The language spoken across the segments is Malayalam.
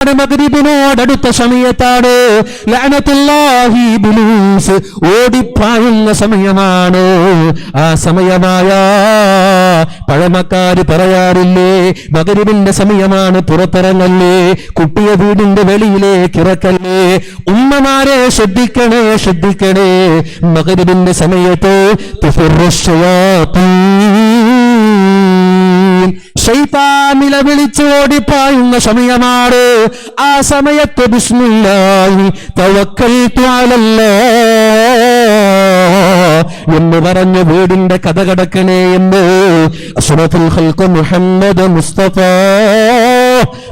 മകരിബിനോടടുത്ത സമയത്താണ് ലഅനത്തുല്ലാഹി ഇബ്ലീസ് ഓടിപ്പായുന്ന സമയമാണ്. ആ സമയമായ പഴമക്കാര് പറയാറില്ലേ മകരിബിന്റെ സമയമാണ് പുറത്തിറങ്ങല്ലേ കുട്ടിയെ വീടിന്റെ വെളിയിലേക്ക് ഇറക്കല്ലേ ഉമ്മമാരെ ശ്രദ്ധിക്കണേ ശ്രദ്ധിക്കണേ. മകരിബിന്റെ സമയത്ത് ശൈത്താൻ വിളിച്ചു ഓടിപ്പായുന്ന സമയമാണ്. ആ സമയത്ത് ബിസ്മില്ലായി തവക്കൽ അലല്ലാ എന്ന് പറഞ്ഞ വീടിന്റെ കഥ കടക്കണേ എന്ന് അഷ്റഫുൽ ഹൽക്കു മുഹമ്മദ് മുസ്തഫ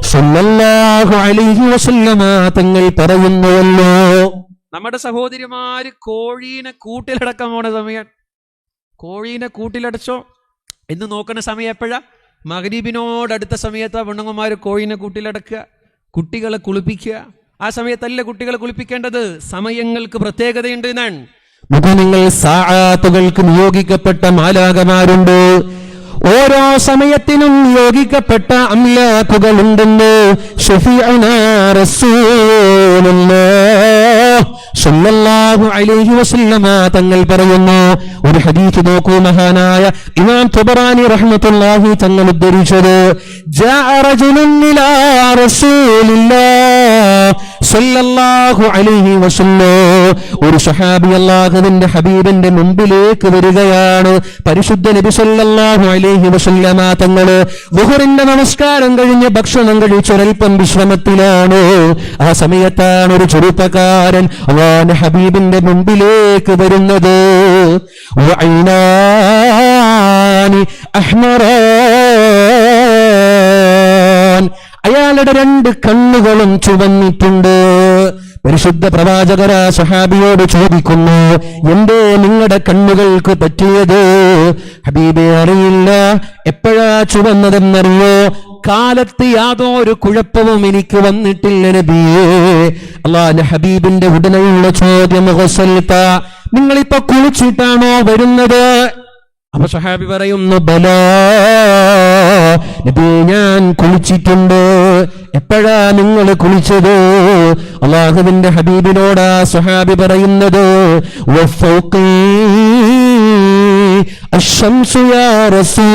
സല്ലല്ലാഹു അലൈഹി വസല്ലമ തങ്ങൾ പറയുന്നുവല്ലോ. നമ്മുടെ സഹോദരിമാര് കോഴീനെ കൂട്ടിലടക്കാൻ പോണ സമയം. കോഴീനെ കൂട്ടിലടച്ചോ? എന്ന് നോക്കുന്ന സമയം എപ്പോഴാ? മകരീബിനോടടുത്ത സമയത്ത് ആ പെണ്ണുങ്ങന്മാർ കോഴിനെ കൂട്ടിലടക്കുക കുട്ടികളെ കുളിപ്പിക്കുക. ആ സമയത്തല്ല കുട്ടികളെ കുളിപ്പിക്കേണ്ടത്? സമയങ്ങൾക്ക് പ്രത്യേകതയുണ്ട് എന്നാണ്. മുഖനിങ്ങൾ സാത്തുകൾക്ക് നിയോഗിക്കപ്പെട്ട മാലാകമാരുണ്ട് ഓരോ സമയത്തിനും നിയോഗിക്കപ്പെട്ട അമ്ലാക്കുകളുണ്ടെന്ന് ഷഫീഅനാ റസൂലുള്ളാഹ്. സ്വല്ലല്ലാഹു അലൈഹി വസല്ലമ തങ്ങൾ പറയുന്നു ഒരു ഹദീസ് നോക്കൂ മഹാനായ ഇമാം തുബറാനി റഹ്മത്തുള്ളാഹി തങ്ങൾ ഉദ്ധരിച്ചത് ജാഅ റജുലുൻ ഇലാ റസൂലില്ലാഹ് സല്ലല്ലാഹു അലൈഹി വസല്ലം. ഒരു സഹാബി അല്ലാഹുവിന്റെ ഹബീബിന്റെ മുമ്പിലേക്ക് വരികയാണ്. പരിശുദ്ധ നബി സല്ലല്ലാഹു അലൈഹി വസല്ലമ തങ്ങൾ വുഹറിന്റെ നമസ്കാരം കഴിഞ്ഞ് ഭക്ഷണം കഴിച്ചൊരൽപ്പം വിശ്രമത്തിലാണ്. ആ സമയത്താണ് ഒരു ചെറുപ്പക്കാരൻ അള്ളാഹുവിന്റെ ഹബീബിന്റെ മുമ്പിലേക്ക് വരുന്നത്. വഅയ്നാനി അയാളുടെ രണ്ട് കണ്ണുകളും ചുവന്നിട്ടുണ്ട്. പരിശുദ്ധ പ്രവാചകര സഹാബിയോട് ചോദിക്കുന്നു എന്തേ നിങ്ങളുടെ കണ്ണുകൾക്ക് പറ്റിയത്? ഹബീബെ അറിയില്ല. എപ്പോഴാ ചുവന്നതെന്നറിയോ? കാലത്ത് യാതൊരു കുഴപ്പവും എനിക്ക് വന്നിട്ടില്ല നബിയേ അള്ളാഹ് ഹബീബിന്റെ ഉടനെയുള്ള ചോദ്യം നിങ്ങൾ കുളിച്ചിട്ടാണോ വരുന്നത്? അപ്പൊ സഹാബി പറയുന്നു ബല ഞാൻ കുളിച്ചിട്ടുണ്ട്. എപ്പോഴാ നിങ്ങൾ കുളിച്ചത്? അള്ളാഹുവിന്റെ ഹബീബിനോടാ സഹാബി പറയുന്നത് എന്റെ തലക്കു യാ റസൂലല്ലാഹ്."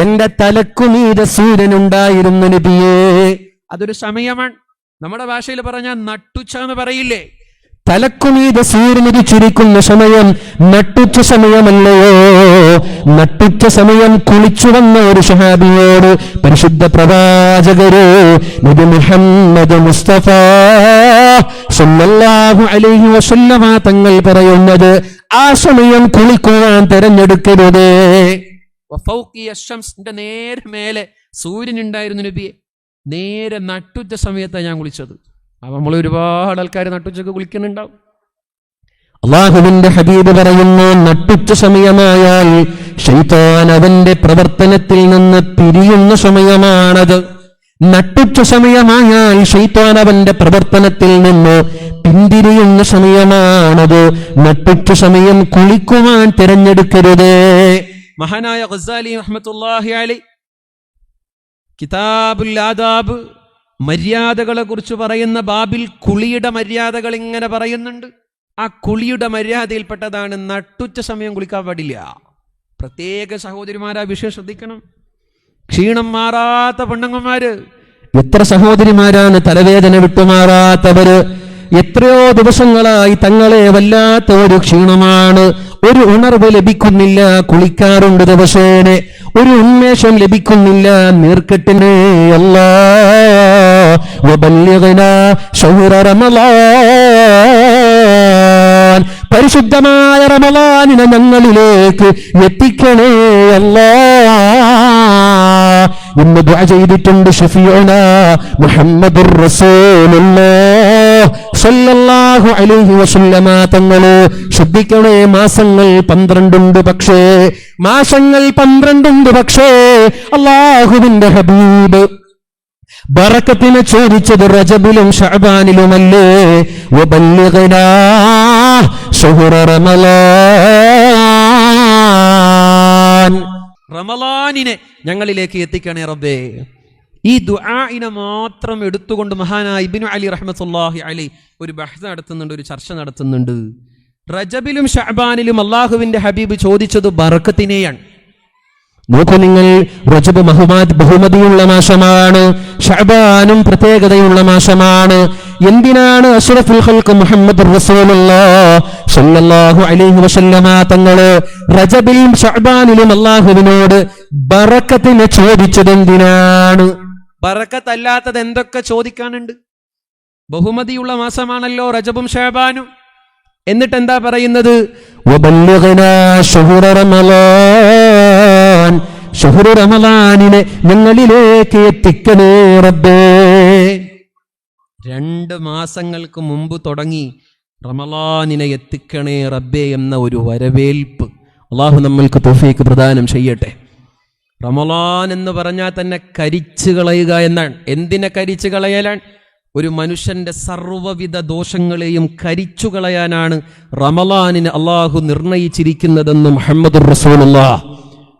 എന്റെ തലക്കുമീത സൂര്യനുണ്ടായിരുന്നു നബിയേ. അതൊരു സമയമാണ്. നമ്മുടെ ഭാഷയിൽ പറഞ്ഞ നട്ടുച്ച എന്ന് പറയില്ലേ? തലക്കുമീത സൂര്യനുദിച്ചിരിക്കുന്ന സമയം നട്ടുച്ച സമയമല്ലയോ? നട്ടുച്ച സമയം കുളിച്ചു വന്ന ഒരു ഷഹാബിയോട് പരിശുദ്ധ പ്രവാചകരോ നബി മുഹമ്മദ് മുസ്തഫ സല്ലല്ലാഹു അലൈഹി വസല്ലമ തങ്ങൾ പറയുന്നത് ആ സമയം കുളിക്കുവാൻ തെരഞ്ഞെടുക്കരുതേ. നേരെ മേലെ സൂര്യൻ ഉണ്ടായിരുന്നു നബിയെ. നേരെ നട്ടുച്ച സമയത്താണ് ഞാൻ കുളിച്ചത്. അപ്പൊ നമ്മൾ ഒരുപാട് ആൾക്കാർ നട്ടുച്ചക്ക് കുളിക്കുന്നുണ്ടാവും. അള്ളാഹുവിന്റെ ഹബീബ് പറയുന്നു നട്ടുച്ച സമയമായാൽ ഷൈത്താൻ അവന്റെ പ്രവർത്തനത്തിൽ നിന്ന് പിരിയുന്ന സമയമാണത്. നട്ടുച്ച സമയമായാൽ ഷൈത്താൻ അവന്റെ പ്രവർത്തനത്തിൽ നിന്ന് പിന്തിരിയുന്ന സമയമാണത്. നട്ടുച്ച സമയം കുളിക്കുവാൻ തിരഞ്ഞെടുക്കരുത്. മഹാനായ ഖസാലി റഹ്മത്തുള്ളാഹി അലി കിതാബുൽ ആദാബ് മര്യാദകളെ കുറിച്ച് പറയുന്ന ബാബിൽ കുളിയുടെ മര്യാദകൾ ഇങ്ങനെ പറയുന്നുണ്ട്. ആ കുളിയുടെ മര്യാദയിൽപ്പെട്ടതാണ് നട്ടുച്ച സമയം കുളിക്കാൻ പാടില്ല. പ്രത്യേക സഹോദരിമാരാ വിഷയം ശ്രദ്ധിക്കണം. ക്ഷീണം മാറാത്ത പെണ്ണുങ്ങന്മാര്. എത്ര സഹോദരിമാരാണ് തലവേദന വിട്ടുമാറാത്തവര്. എത്രയോ ദിവസങ്ങളായി തങ്ങളെ വല്ലാത്ത ഒരു ക്ഷീണമാണ്. ഒരു ഉണർവ് ലഭിക്കുന്നില്ല കുളിക്കാറുണ്ട് ദിവസേന. ഒരു ഉന്മേഷം ലഭിക്കുന്നില്ല നീർക്കെട്ടിനെ പരിശുദ്ധമായ റമലാനിനെ ഞങ്ങളിലേക്ക് എത്തിക്കണേ അല്ലാ. ഇന്ന് ദുആ ചെയ്തിട്ടുണ്ട് ഷഫീഉന മുഹമ്മദുർ റസൂലുള്ളാഹ് സല്ലല്ലാഹു അലൈഹി വസല്ലമ തങ്ങൾ ശ്രദ്ധിക്കണേ മാസങ്ങൾ പന്ത്രണ്ടുണ്ട് പക്ഷേ മാസങ്ങൾ പന്ത്രണ്ടുണ്ട് പക്ഷേ അള്ളാഹുവിന്റെ ഹബീബ് ബറക്കത്തിന് ചോദിച്ചത് റജബിലും ഷഹബാനിലുമല്ലേ റമലാനിനെ ഞങ്ങളിലേക്ക് എത്തിക്കണേ റബ്ബേ. ഈ ദുആഇനെ മാത്രം എടുത്തുകൊണ്ട് മഹാനായ ഇബ്നു അലി റഹ്മത്തുള്ളാഹി അലി ഒരു ബഹ്സ് നടത്തുന്നുണ്ട് ഒരു ചർച്ച നടത്തുന്നുണ്ട്. റജബിലും ഷഹബാനിലും അള്ളാഹുവിന്റെ ഹബീബ് ചോദിച്ചത് ബറക്കത്തിനെയാണ് നോക്കൂ നിങ്ങൾ റജബ് മഹുമാദ് ബഹുമതിയുള്ള മാസമാണ് ഷഹബാനും പ്രത്യേകതയുള്ള മാസമാണ് എന്തിനാണ് മുഹമ്മദ് സല്ലല്ലാഹു അലൈഹി വസല്ലമ തങ്ങൾ റജബിലും ഷഹബാനിലും അള്ളാഹുവിനോട് ബറക്കത്തിനെ ചോദിച്ചത് എന്തിനാണ്? ബറക്കത്തല്ലാത്തത് എന്തൊക്കെ ചോദിക്കാനുണ്ട്? ബഹുമതിയുള്ള മാസമാണല്ലോ റജബും ഷേബാനും എന്നിട്ട് എന്താ പറയുന്നത് ഞങ്ങളിലേക്ക് എത്തിക്കണേ റബ്ബേ. രണ്ട് മാസങ്ങൾക്ക് മുമ്പ് തുടങ്ങി റമലാനിനെ എത്തിക്കണേ റബ്ബേ എന്ന ഒരു വരവേൽപ്പ്. അള്ളാഹു നമ്മൾക്ക് തോഫിക്ക് പ്രദാനം ചെയ്യട്ടെ. റമലാൻ എന്ന് പറഞ്ഞാൽ തന്നെ കരിച്ചു കളയുക എന്നാണ്. എന്തിനെ കരിച്ചു കളയലാണ്? ഒരു മനുഷ്യന്റെ സർവവിധ ദോഷങ്ങളെയും കരിച്ചു കളയാനാണ് റമലാനിന് അള്ളാഹു നിർണയിച്ചിരിക്കുന്നതെന്ന് മുഹമ്മദ്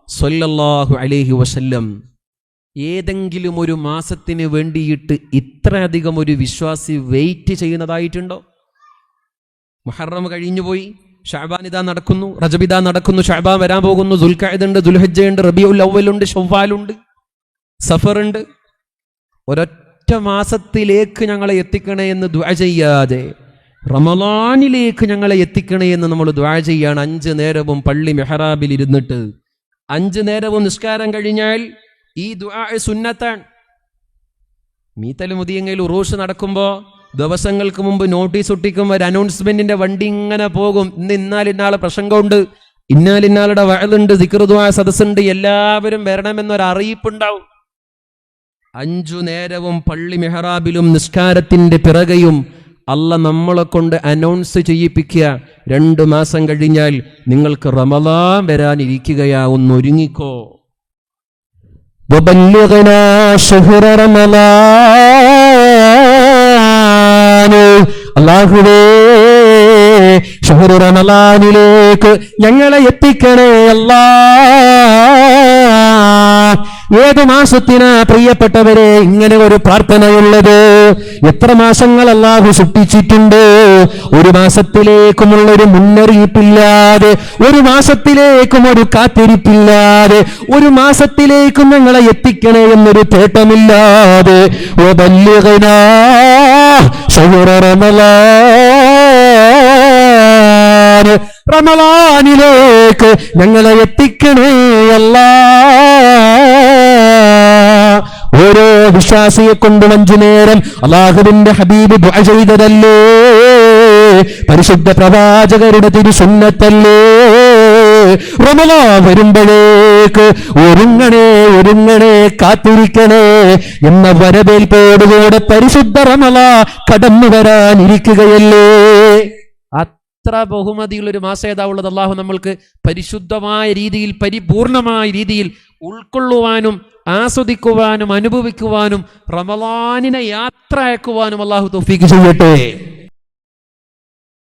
സൊല്ലാഹു അലേഹി വസല്ലം. ഏതെങ്കിലും ഒരു മാസത്തിന് വേണ്ടിയിട്ട് ഇത്രയധികം ഒരു വിശ്വാസി വെയിറ്റ് ചെയ്യുന്നതായിട്ടുണ്ടോ? മുഹറം കഴിഞ്ഞുപോയി ഷാബാൻ ഇതാ നടക്കുന്നു റജബിദ നടക്കുന്നു ഷാബാൻ വരാൻ പോകുന്നു ദുൽഖായുണ്ട് ദുൽഹജ്ജയുണ്ട് റബിയുൽ അവലുണ്ട് ഷവ്വാലുണ്ട് സഫറുണ്ട്. ഒരൊറ്റ മാസത്തിലേക്ക് ഞങ്ങളെ എത്തിക്കണേ എന്ന് ദ്വാ ചെയ്യാതെ റമലാനിലേക്ക് ഞങ്ങളെ എത്തിക്കണേ എന്ന് നമ്മൾ ദ്വാ ചെയ്യാണ്. അഞ്ച് നേരവും പള്ളി മെഹറാബിൽ ഇരുന്നിട്ട്. അഞ്ച് നേരവും നിസ്കാരം കഴിഞ്ഞാൽ ഈ ദ്വാ സുന്നത്താണ്. മീത്തൽ മുതിയങ്ങയിൽ ഉറൂഷ് നടക്കുമ്പോൾ ദിവസങ്ങൾക്ക് മുമ്പ് നോട്ടീസ് ഒട്ടിക്കും ഒരു അനൗൺസ്മെന്റിന്റെ വണ്ടി ഇങ്ങനെ പോകും. ഇന്ന് ഇന്നാലിന്നാളെ പ്രസംഗമുണ്ട്. ഇന്നാലിന്നാളുടെ വയലുണ്ട് ദിക്റുദ്വാ സദസ്സുണ്ട്. എല്ലാവരും വരണമെന്നൊരു അറിയിപ്പുണ്ടാവും അഞ്ചു നേരവും പള്ളി മെഹറാബിലും നിസ്കാരത്തിന്റെ പിറകയും അല്ല നമ്മളെ കൊണ്ട് അനൗൺസ് ചെയ്യിപ്പിക്കുക. രണ്ട് മാസം കഴിഞ്ഞാൽ നിങ്ങൾക്ക് റമദാൻ വരാനിരിക്കുകയാ ഒന്ന് ഒരുങ്ങിക്കോ അള്ളാഹുവേ ഞങ്ങളെ എത്തിക്കണേ അല്ലാ. ഏത് മാസത്തിനാ പ്രിയപ്പെട്ടവരെ ഇങ്ങനെ ഒരു പ്രാർത്ഥനയുള്ളത്? എത്ര മാസങ്ങൾ അല്ലാഹു സൃഷ്ടിച്ചിട്ടുണ്ട്? ഒരു മാസത്തിലേക്കുമുള്ള ഒരു മുന്നറിയിപ്പില്ലാതെ ഒരു മാസത്തിലേക്കും ഒരു കാത്തിരിപ്പില്ലാതെ ഒരു മാസത്തിലേക്കും ഞങ്ങളെ എത്തിക്കണേ എന്നൊരു തേട്ടമില്ലാതെ. ഓ റമലാനിലേക്ക് ഞങ്ങളെ എത്തിക്കണേ അല്ലാ. വിശ്വാസിയെ കൊണ്ട് അഞ്ചു നേരം അള്ളാഹുവിന്റെ ഹബീബ് ദുആ ചെയ്തതല്ലേ? പരിശുദ്ധ പ്രവാചകരുടെ തിരുസുന്നത്തല്ലേ? റമലാ വരുമ്പോഴേക്ക് ഒരുങ്ങണേ ഒരുങ്ങണേ കാത്തിരിക്കണേ എന്ന വരവേൽപ്പോടുകൂടെ പരിശുദ്ധ റമല കടന്നു വരാനിരിക്കുകയല്ലേ? അത്ര ബഹുമതിയുള്ള ഒരു മാസം അള്ളാഹു നമ്മൾക്ക് പരിശുദ്ധമായ രീതിയിൽ പരിപൂർണമായ രീതിയിൽ ഉൾക്കൊള്ളുവാനും ആസ്വദിക്കുവാനും അനുഭവിക്കുവാനും റമലാനിനെ യാത്ര അയക്കുവാനും അള്ളാഹു തൗഫീഖ് ചെയ്യട്ടെ.